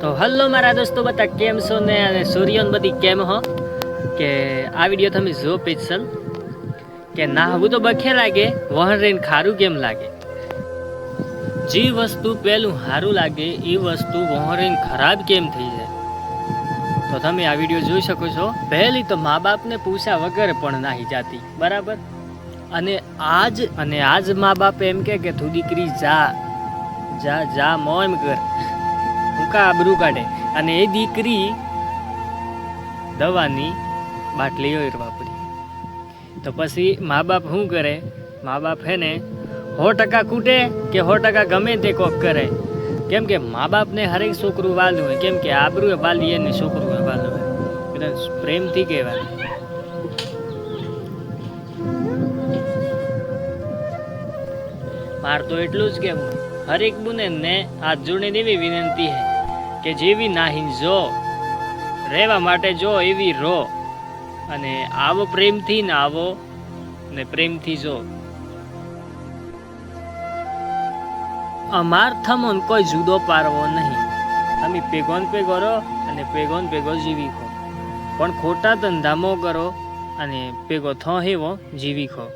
તો હલ્લો મારા દોસ્તો, બધા કેમ છો ને? અને સૂર્યોન બધી કેમ હો? કે આ વીડિયો તમે જો પિક્સલ કે નાહવું તો બખે લાગે, વહન રહીને ખારું કેમ લાગે? જે વસ્તુ પહેલું સારું લાગે એ વસ્તુ વહન રહીને ખરાબ કેમ થઈ જાય? તો તમે આ વીડિયો જોઈ શકો છો. પહેલી તો મા બાપને પૂછ્યા વગર પણ નાહી જાતી, બરાબર? અને આજ અને આજ મા બાપ એમ કે તું દીકરી જા જા જા મોમ કર. કા આબરૂ કાઢે. અને એ દીકરી દવાની બાટલીઓ વાપરી. તો પછી મા બાપ શું કરે? મા બાપ હે ને સો ટકા કૂટે કે સો ટકા ગમે તે કોક કરે. કેમ કે મા બાપને હરેક છોકરું વાલું હોય. કેમ કે આબરૂ વાલી એને છોકરું વાલું હોય. એટલે પ્રેમથી કહેવાય માર તો એટલું જ કહેવું. હરેક બુને ને હાથ જોડે દેવી વિનંતી હે. કે જેવી નાહી જો, રહેવા માટે જો એવી રો, અને આવો પ્રેમથી ને આવો ને પ્રેમથી જો. અમાર થમોન કોઈ જુદો પારવો નહીં. તમે પેગોન પેગો રહો અને પેગોન પેગો જીવી ખો પણ ખોટા ધંધામો કરો અને પેગો થો હેવો જીવી ખો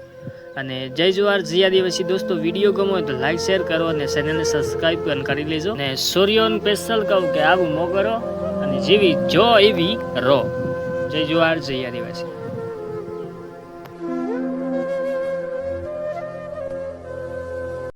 અને જય જુવાર, જય દિવસી દોસ્તો, વીડિયો ગમો તો લાઈક, શેર કરો અને ચેનલને સબસ્ક્રાઈબ પણ કરી લેજો. અને સૂર્યોન સ્પેશિયલ કહું કે આવું મો કરો અને જેવી જો એવી રો. જય જુવાર, જય આદિવાસી